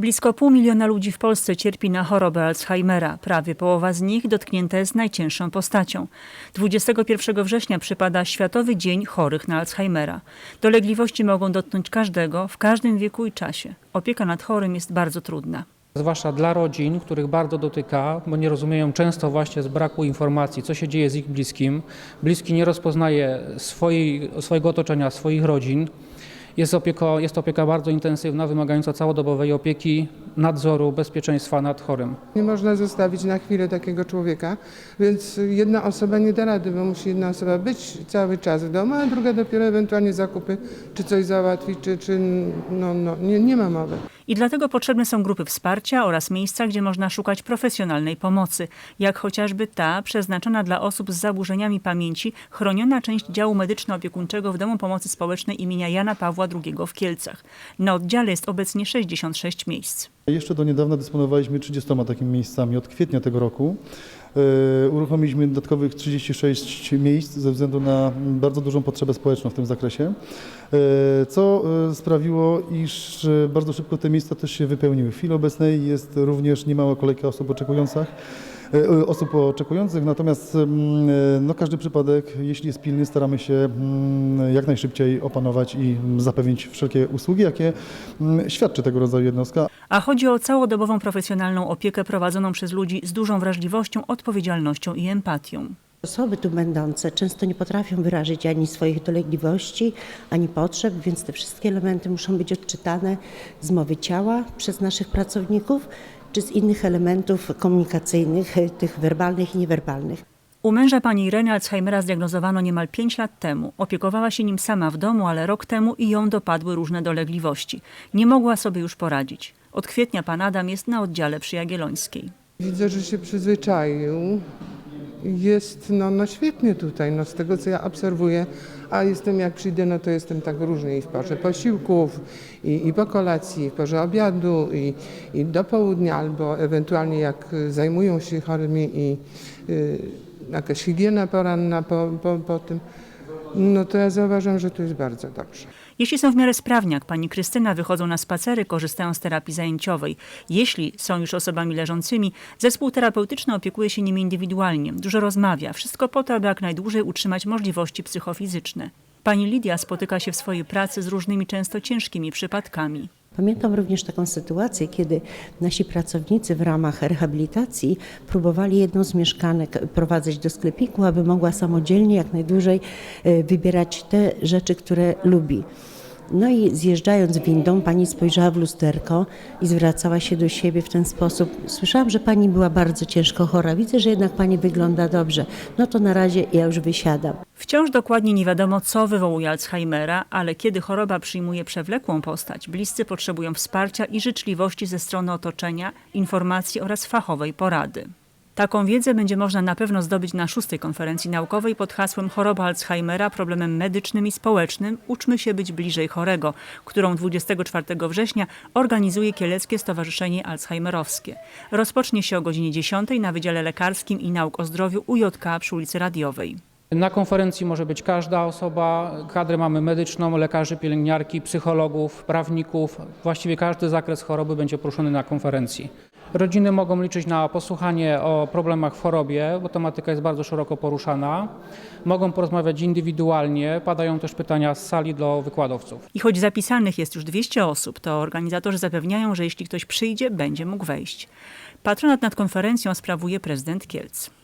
Blisko pół miliona ludzi w Polsce cierpi na chorobę Alzheimera. Prawie połowa z nich dotknięta jest najcięższą postacią. 21 września przypada Światowy Dzień Chorych na Alzheimera. Dolegliwości mogą dotknąć każdego, w każdym wieku i czasie. Opieka nad chorym jest bardzo trudna. Zwłaszcza dla rodzin, których bardzo dotyka, bo nie rozumieją często właśnie z braku informacji, co się dzieje z ich bliskim. Bliski nie rozpoznaje swojej, swojego otoczenia, swoich rodzin. Jest, opieko, jest to opieka bardzo intensywna, wymagająca całodobowej opieki, nadzoru, bezpieczeństwa nad chorym. Nie można zostawić na chwilę takiego człowieka, więc jedna osoba nie da rady, bo musi jedna osoba być cały czas w domu, a druga dopiero ewentualnie zakupy, czy coś załatwić, czy, czy no, no, nie, nie ma mowy. I dlatego potrzebne są grupy wsparcia oraz miejsca, gdzie można szukać profesjonalnej pomocy, jak chociażby ta przeznaczona dla osób z zaburzeniami pamięci, chroniona część działu medyczno-opiekuńczego w Domu Pomocy Społecznej imienia Jana Pawła II w Kielcach. Na oddziale jest obecnie 66 miejsc. Jeszcze do niedawna dysponowaliśmy 30 takimi miejscami. Od kwietnia tego roku uruchomiliśmy dodatkowych 36 miejsc ze względu na bardzo dużą potrzebę społeczną w tym zakresie, e, co e, sprawiło, iż e, bardzo szybko te miejsca też się wypełniły. W chwili obecnej jest również niemała kolejka osób oczekujących. E, Osób oczekujących, natomiast mm, e, no, każdy przypadek, jeśli jest pilny, staramy się mm, jak najszybciej opanować i mm, zapewnić wszelkie usługi, jakie świadczy tego rodzaju jednostka. A chodzi o całodobową profesjonalną opiekę prowadzoną przez ludzi z dużą wrażliwością, odpowiedzialnością i empatią. Osoby tu będące często nie potrafią wyrazić ani swoich dolegliwości, ani potrzeb, więc te wszystkie elementy muszą być odczytane z mowy ciała przez naszych pracowników, czy z innych elementów komunikacyjnych, tych werbalnych i niewerbalnych. U męża pani Ireny Alzheimera zdiagnozowano niemal 5 lat temu. Opiekowała się nim sama w domu, ale rok temu i ją dopadły różne dolegliwości. Nie mogła sobie już poradzić. Od kwietnia pan Adam jest na oddziale przy Jagiellońskiej. Widzę, że się przyzwyczaił. Jest no, no świetnie tutaj, no, z tego co ja obserwuję, a jestem jak przyjdę, no to jestem tak różnie i w porze posiłków, i, i po kolacji, i w porze obiadu, i, i do południa, albo ewentualnie jak zajmują się chorymi i y, jakaś higiena poranna po, po, po tym, no to ja zauważam, że to jest bardzo dobrze. Jeśli są w miarę sprawni, jak pani Krystyna, wychodzą na spacery, korzystają z terapii zajęciowej. Jeśli są już osobami leżącymi, zespół terapeutyczny opiekuje się nimi indywidualnie, dużo rozmawia. Wszystko po to, aby jak najdłużej utrzymać możliwości psychofizyczne. Pani Lidia spotyka się w swojej pracy z różnymi, często ciężkimi przypadkami. Pamiętam również taką sytuację, kiedy nasi pracownicy w ramach rehabilitacji próbowali jedną z mieszkanek prowadzić do sklepiku, aby mogła samodzielnie jak najdłużej e, wybierać te rzeczy, które lubi. No i zjeżdżając windą, pani spojrzała w lusterko i zwracała się do siebie w ten sposób. Słyszałam, że pani była bardzo ciężko chora. Widzę, że jednak pani wygląda dobrze. No to na razie ja już wysiadam. Wciąż dokładnie nie wiadomo, co wywołuje Alzheimera, ale kiedy choroba przyjmuje przewlekłą postać, bliscy potrzebują wsparcia i życzliwości ze strony otoczenia, informacji oraz fachowej porady. Taką wiedzę będzie można na pewno zdobyć na szóstej konferencji naukowej pod hasłem Choroba Alzheimera problemem medycznym i społecznym Uczmy się być bliżej chorego, którą 24 września organizuje Kieleckie Stowarzyszenie Alzheimerowskie. Rozpocznie się o godzinie 10 na Wydziale Lekarskim i Nauk o Zdrowiu UJK przy ulicy Radiowej. Na konferencji może być każda osoba, kadrę mamy medyczną, lekarzy, pielęgniarki, psychologów, prawników. Właściwie każdy zakres choroby będzie poruszony na konferencji. Rodziny mogą liczyć na posłuchanie o problemach w chorobie, bo tematyka jest bardzo szeroko poruszana. Mogą porozmawiać indywidualnie, padają też pytania z sali do wykładowców. I choć zapisanych jest już 200 osób, to organizatorzy zapewniają, że jeśli ktoś przyjdzie, będzie mógł wejść. Patronat nad konferencją sprawuje prezydent Kielc.